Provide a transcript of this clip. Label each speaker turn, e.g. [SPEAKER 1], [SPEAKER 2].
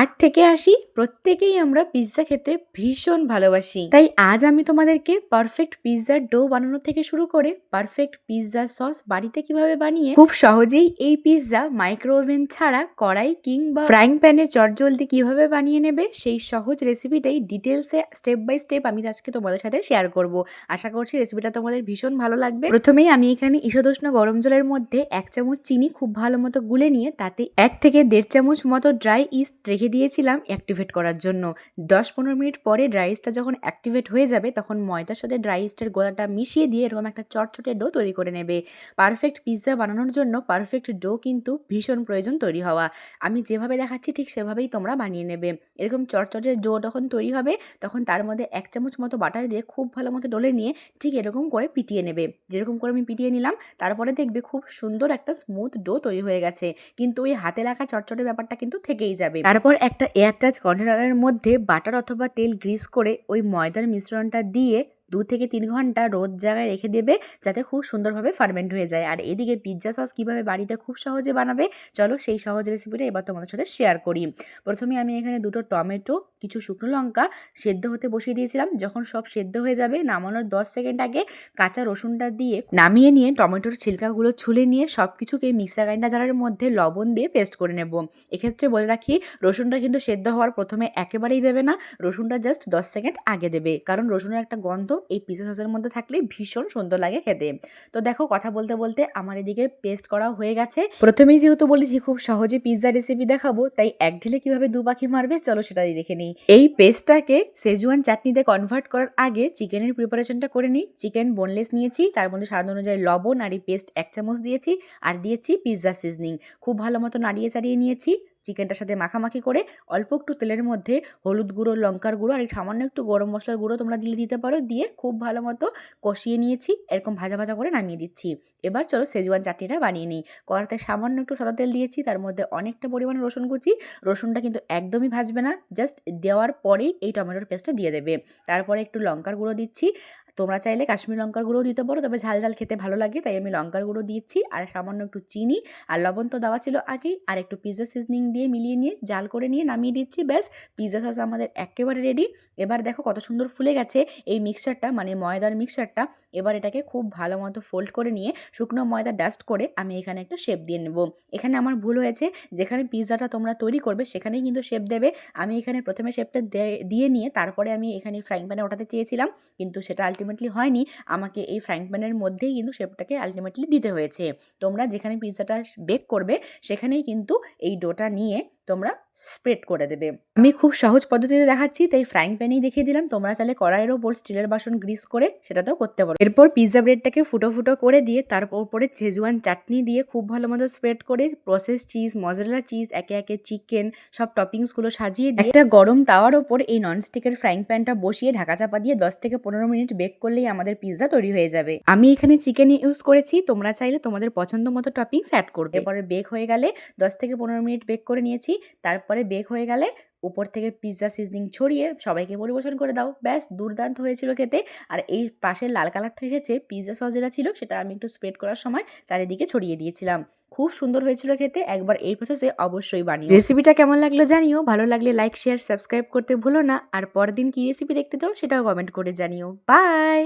[SPEAKER 1] আট থেকে আসি প্রত্যেকেই আমরা পিৎজা খেতে ভীষণ ভালোবাসি। তাই আজ আমি তোমাদেরকে পারফেক্ট পিৎজার ডো বানানো থেকে শুরু করে পারফেক্ট পিৎজা সস বাড়িতে কীভাবে বানিয়ে খুব সহজেই এই পিৎজা মাইক্রো ওভেন ছাড়া কড়াই কিংবা ফ্রাইং প্যানে চটজলদি কীভাবে বানিয়ে নেবে সেই সহজ রেসিপিটাই ডিটেলসে স্টেপ বাই স্টেপ আমি আজকে তোমাদের সাথে শেয়ার করব। আশা করছি রেসিপিটা তোমাদের ভীষণ ভালো লাগবে। প্রথমেই আমি এখানে ঈশদোষ্ণ গরম জলের মধ্যে এক চামচ চিনি খুব ভালো মতো গুলে নিয়ে তাতে এক থেকে দেড় চামচ মতো ড্রাই ইস্ট রেখে দিয়েছিলাম অ্যাক্টিভেট করার জন্য। দশ পনেরো মিনিট পরে ড্রাই ইস্টটা যখন অ্যাক্টিভেট হয়ে যাবে, তখন ময়দার সাথে ড্রাই ইস্টের গোলাটা মিশিয়ে দিয়ে এরকম একটা চটচটে ডো তৈরি করে নেবে। পারফেক্ট পিৎজা বানানোর জন্য পারফেক্ট ডো কিন্তু ভীষণ প্রয়োজন তৈরি হওয়া। আমি যেভাবে দেখাচ্ছি ঠিক সেভাবেই তোমরা বানিয়ে নেবে। এরকম চটচটে ডো যখন তৈরি হবে, তখন তার মধ্যে এক চামচ মতো বাটার দিয়ে খুব ভালো মতো ডলে নিয়ে ঠিক এরকম করে পিটিয়ে নেবে। যেরকম করে আমি পিটিয়ে নিলাম, তারপরে দেখবে খুব সুন্দর একটা স্মুথ ডো তৈরি হয়ে গেছে। কিন্তু ওই হাতে লাগা চটচটে ব্যাপারটা কিন্তু থেকেই যাবে। তারপর একটা এয়ারটাচ কন্টেনারের মধ্যে বাটার অথবা তেল গ্রিস করে ওই ময়দার মিশ্রণটা দিয়ে দু থেকে তিন ঘণ্টা রোদ জায়গায় রেখে দেবে যাতে খুব সুন্দরভাবে ফার্মেন্ট হয়ে যায়। আর এদিকে পিৎজা সস কীভাবে বাড়িতে খুব সহজে বানাবে, চলো সেই সহজ রেসিপিটা এবার তোমাদের সাথে শেয়ার করি। প্রথমে আমি এখানে দুটো টমেটো, কিছু শুকনো লঙ্কা সেদ্ধ হতে বসিয়ে দিয়েছিলাম। যখন সব সেদ্ধ হয়ে যাবে, নামানোর দশ সেকেন্ড আগে কাঁচা রসুনটা দিয়ে নামিয়ে নিয়ে টমেটোর ছিলকাগুলো ছুলে নিয়ে সব কিছুকে মিক্সার গ্রাইন্ডার জারের মধ্যে লবণ দিয়ে পেস্ট করে নেব। এক্ষেত্রে বলে রাখি, রসুনটা কিন্তু সেদ্ধ হওয়ার প্রথমে একেবারেই দেবে না, রসুনটা জাস্ট দশ সেকেন্ড আগে দেবে। কারণ রসুনের একটা গন্ধ এই পিজা সসের মধ্যে থাকলে ভীষণ সুন্দর লাগে খেতে। তো দেখো কথা বলতে বলতে আমার এদিকে পেস্ট করা হয়ে গেছে। প্রথমেই যেহেতু বলেছি খুব সহজে পিৎজা রেসিপি দেখাবো, তাই এক ঢিলে কীভাবে দু পাখি মারবে চলো সেটা দেখে নিই। এই পেস্টটাকে সেজুয়ান চাটনিতে কনভার্ট করার আগে চিকেনের প্রিপারেশনটা করে নিই। চিকেন বোনলেস নিয়েছি, তার মধ্যে স্বাদ অনুযায়ী লবণ আর এই পেস্ট এক চামচ দিয়েছি আর দিয়েছি পিৎজা সিজনিং খুব ভালো মতো নাড়িয়ে চাড়িয়ে নিয়েছি। চিকেনটার সাথে মাখামাখি করে অল্প একটু তেলের মধ্যে হলুদ গুঁড়ো, লঙ্কার গুঁড়ো আর সামান্য একটু গরম মশলার গুঁড়ো তোমরা দিলে দিতে পারো। দিয়ে খুব ভালো মতো কষিয়ে নিয়েছি। এরকম ভাজা ভাজা করে নামিয়ে দিচ্ছি। এবার চলো সেজওয়ান চাটনিটা বানিয়ে নিই। কড়াতে সামান্য একটু সাদা তেল দিয়েছি। তার মধ্যে অনেকটা পরিমাণে রসুন কুচি। রসুনটা কিন্তু একদমই ভাজবে না। জাস্ট দেওয়ার পরেই এই টমেটোর পেস্টটা দিয়ে দেবে। তারপরে একটু লঙ্কার গুঁড়ো দিচ্ছি। তোমরা চাইলে কাশ্মীর লঙ্কার গুঁড়ো দিতে পারো, তবে ঝাল ঝাল খেতে ভালো লাগে, তাই আমি লঙ্কার গুঁড়ো দিচ্ছি, আর সামান্য একটু চিনি আর লবণ তো দেওয়া ছিল আগেই, আর একটু পিৎজা সিজনিং দিয়ে মিলিয়ে নিয়ে জাল করে নিয়ে নামিয়ে দিচ্ছি, ব্যাস পিৎজা সস আমাদের একেবারে রেডি এবার দেখো কত সুন্দর ফুলে গেছে এই মিক্সচারটা মানে ময়দার মিক্সচারটা এবার এটাকে খুব ভালো মতো ফোল্ড করে নিয়ে শুকনো ময়দা ডাস্ট করে আমি এখানে একটা শেপ দিয়ে নেব। এখানে আমার ভুল হয়েছে, যেখানে পিৎজাটা তোমরা তৈরি করবে সেখানেই কিন্তু শেপ দেবে। আমি এখানে প্রথমে শেপটা দিয়ে নিয়ে তারপরে আমি এখানে ফ্রাইং প্যানে ওঠাতে চেয়েছিলাম, কিন্তু সেটা আলটিমেটলি হয়নি, আমাকে এই ফ্রাইং প্যানের মধ্যেই কিন্তু শেপটাকে আলটিমেটলি দিতে হয়েছে। তোমরা যেখানে পিৎজাটা বেক করবে, সেখানেই কিন্তু এই ডোটা নিয়ে তোমরা স্প্রেড করে দেবে। আমি খুব সহজ পদ্ধতিতে দেখাচ্ছি, তাই ফ্রাইং প্যানেই দেখিয়ে দিলাম। তোমরা চাইলে কড়াইয়ের ওপর স্টিলের বাসন গ্রিস করে সেটাতেও করতে পারো। এরপর পিৎজা ব্রেডটাকে ফুটো ফুটো করে দিয়ে তার উপরে ছেজুয়ান চাটনি দিয়ে খুব ভালো মতো স্প্রেড করে প্রসেস চিজ মজরেলা চিজ একে একে চিকেন সব টপিংসগুলো সাজিয়ে দিয়ে একটা গরম তাওয়ার ওপর এই ননস্টিকের ফ্রাইং প্যানটা বসিয়ে ঢাকা চাপা দিয়ে দশ থেকে পনেরো মিনিট বেক করলেই আমাদের পিৎজা তৈরি হয়ে যাবে। আমি এখানে চিকেন ইউজ করেছি, তোমরা চাইলে তোমাদের পছন্দ মতো টপিংস অ্যাড করবে। এরপরে বেক হয়ে গেলে দশ থেকে পনেরো মিনিট বেক করে নিয়েছি। তারপরে বেক হয়ে গেলে উপর থেকে পিৎজা সিজনিং ছড়িয়ে সবাইকে পরিবেশন করে দাও। ব্যাস, দুর্দান্ত হয়েছিল খেতে। আর এই পাশের লাল কালারটা এসেছে পিৎজা সস যেটা ছিল, সেটা আমি একটু স্প্রেড করার সময় চারিদিকে ছড়িয়ে দিয়েছিলাম। খুব সুন্দর হয়েছিল খেতে, একবার এই প্রসেসে অবশ্যই বানিয়ে রেসিপিটা কেমন লাগল জানিও, ভালো লাগলে লাইক শেয়ার সাবস্ক্রাইব করতে ভুলো না। আর পরের দিন কী রেসিপি দেখতে চাও, সেটাও কমেন্ট করে জানিও। বাই